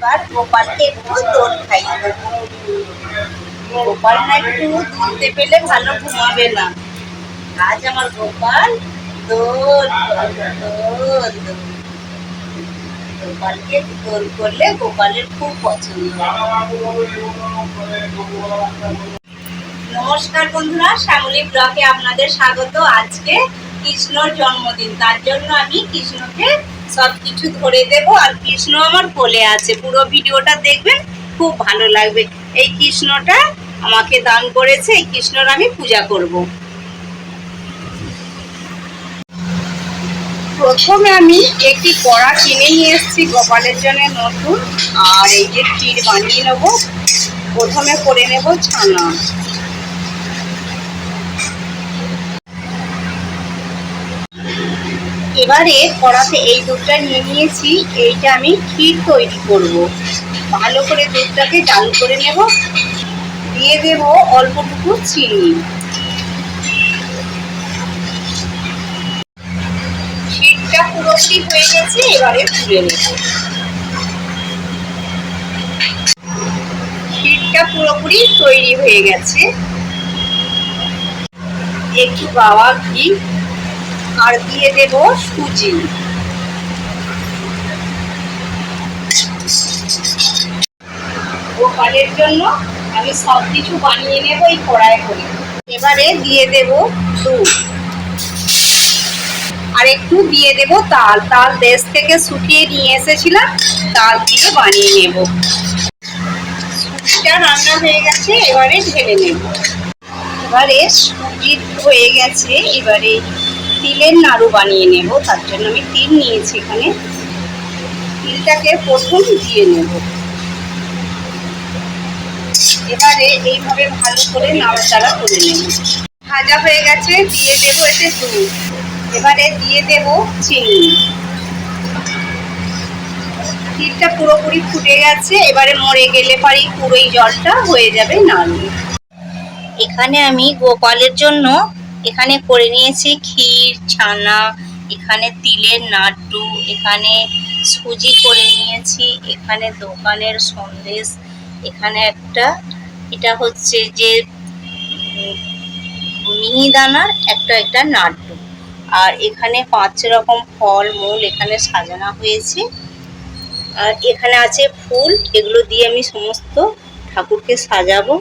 এবার গোপালকে একটু দোল খাই গোপাল না একটু দুধতে পেলে ভালো ঘুমাবে না। আজ আমার গোপাল দোল দোল। গোপালকে দোল করলে গোপালের খুব পছন্দ নমস্কার বন্ধুরা, শ্যামলী ব্লকে আপনাদের স্বাগত। আজকে কৃষ্ণর জন্মদিন, তার জন্য আমি কৃষ্ণকে সব কিছু ধরে দেব আর কৃষ্ণ আমার কোলে আছে। পুরো ভিডিওটা দেখবেন, খুব ভালো লাগবে। এই কৃষ্ণটা আমাকে দান করেছে, এই কৃষ্ণর আমি পূজা করব। প্রথমে আমি একটি কড়া কিনে নিয়ে এসেছি, গোপালের জন্য নতুন। আর এই যে ক্ষীর বানিয়ে নেব, প্রথমে করে নেব ছানা। এবারে কড়াতে এই দুধটা নিয়ে নিয়েছি। এইটা আমি ক্ষীর তৈরি করব। ভালো করে দুধটাকে জাল করে নেব। দিয়ে দেব অল্পটুকু চিনি। ক্ষীরটা পুরোপুরি হয়ে গেছে, এবারে তুলে নেব। ক্ষীরটা পুরোপুরি তৈরি হয়ে গেছে। একটু বাবা ঘি আর দিয়ে দেব সুজি। গোপালের জন্য আমি সব কিছু বানিয়ে নেব এই কড়াই করে। এবারে দিয়ে দেব দুধ। আর একটু দিয়ে দেব তাল। তাল দেশ থেকে শুকিয়ে নিয়ে এসেছিলাম, তাল দিয়ে বানিয়ে নেব। সুজিটা রান্না হয়ে গেছে, এবারে ঢেলে নেব। এবারে সুজি হয়ে গেছে, এবারে তিলের নাড়ু বানিয়ে নেব, তার জন্য আমি তিল নিয়েছি এখানে। তিলটাকে প্রথম দিয়ে নেব। এবারে এইভাবে ভালো করে নাড়াচাড়া করে নেব। ভাজা হয়ে গেছে, দিয়ে দেব এতে দুধ। এবারে দিয়ে দেব চিনি। তিলটা পুরোপুরি ফুটে গেছে, এবারে মরে গেলে পারি পুরোই জলটা হয়ে যাবে নাড়ু। এখানে আমি গোপালের জন্য এখানে করে নিয়েছি ক্ষীর, ছানা, এখানে তিলের নাড্ডু, এখানে সুজি করে নিয়েছি, এখানে দোকানের সন্দেশ, এখানে একটা, এটা হচ্ছে যে মিহিদানার একটা একটা নাড্ডু। আর এখানে পাঁচ রকম ফল, মূল এখানে সাজানো হয়েছে। আর এখানে আছে ফুল, এগুলো দিয়ে আমি সমস্ত ঠাকুরকে সাজাবো।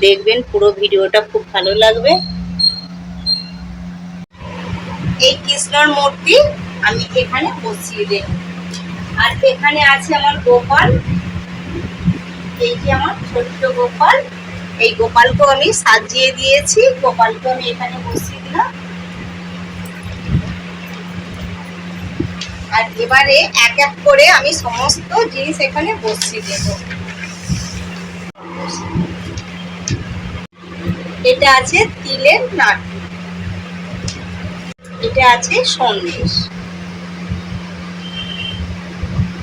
দেখবেন পুরো ভিডিওটা, খুব ভালো লাগবে। এই কৃষ্ণর মূর্তি আমি এখানে বসিয়ে দেব। আর এখানে আছে আমার গোপাল। এই যে আমার ছোট্ট গোপাল। এই গোপালকেও আমি সাজিয়ে দিয়েছি। গোপালকে আমি এখানে বসিয়ে দিলাম। আর এবারে এক এক করে আমি সমস্ত জিনিস এখানে বসিয়ে দেব। এটা আছে তিলের নাড়ু এটা আছে সন্দেশ।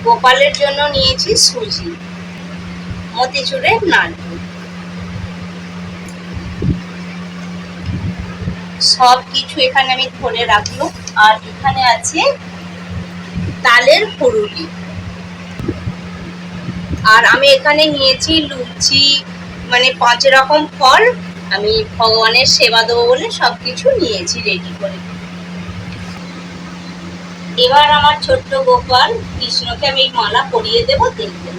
গোপালের জন্য নিয়েছি সুজি। মতিচুরের নাড়ু সব কিছু এখানে আমি ধরে রাখল আর এখানে আছে তালের ফুরুলি আর আমি এখানে নিয়েছি লুচি মানে পাঁচ রকম ফল। আমি ভগবানের সেবা দেবো বলে সব কিছু নিয়েছি রেডি করে। এবার আমার ছোট্ট গোপাল কৃষ্ণকে আমি মালা পরিয়ে দেবো দেখবেন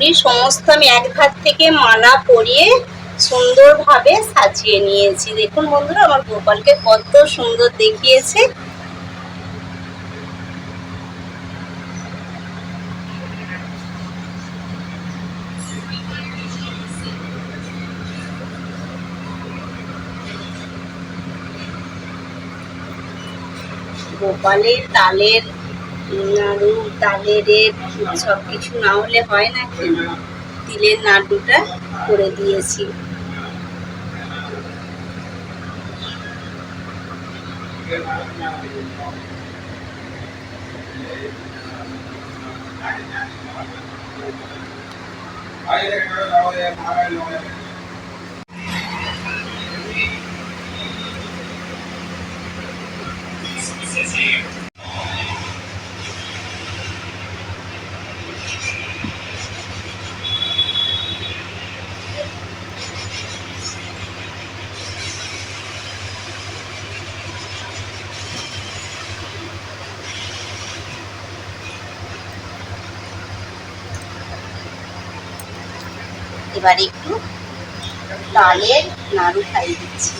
করি সমস্ত আমি এক ধার থেকে মালা পরিয়ে সুন্দরভাবে সাজিয়ে নিয়েছি। দেখুন বন্ধুরা, আমার গোপালকে কত সুন্দর দেখিয়েছে। গোপালের তালের নাড়ু তালের সব কিছু না হলে হয় না কি তিলের নাড়ুটা করে দিয়েছি। এবার একটু তালের নাড়ু খাইয়ে দিচ্ছি।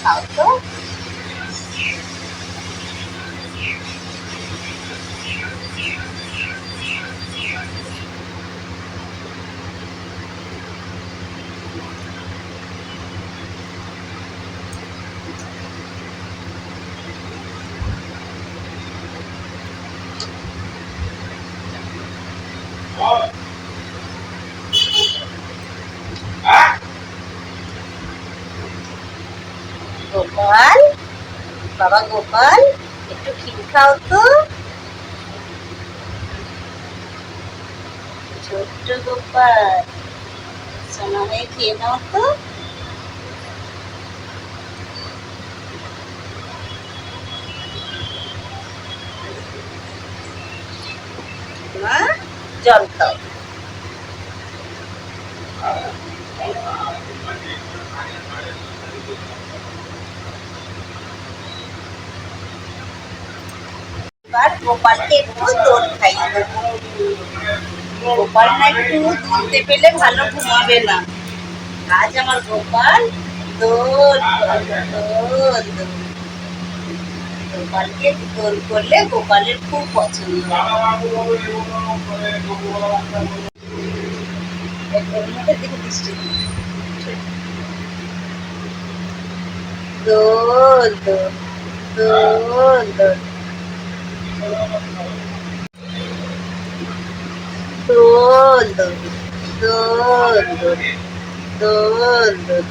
খাও তো গোপাল, বাবা গোপাল, একটু ক্ষীর খাও তো। ছোট্ট গোপাল, সোনা হয়ে খেয়ে নাও তো। জল খাও। এবার গোপালকে একটু দোল দেবো গোপাল না একটু দুধতে পেলে ভালো ঘুমাবে না আজ আমার গোপাল দোল দোল। গোপালকে দোল করলে গোপালের খুব পছন্দ। দোল দোল দোল দোল Doon, doon. Doon, doon. Doon.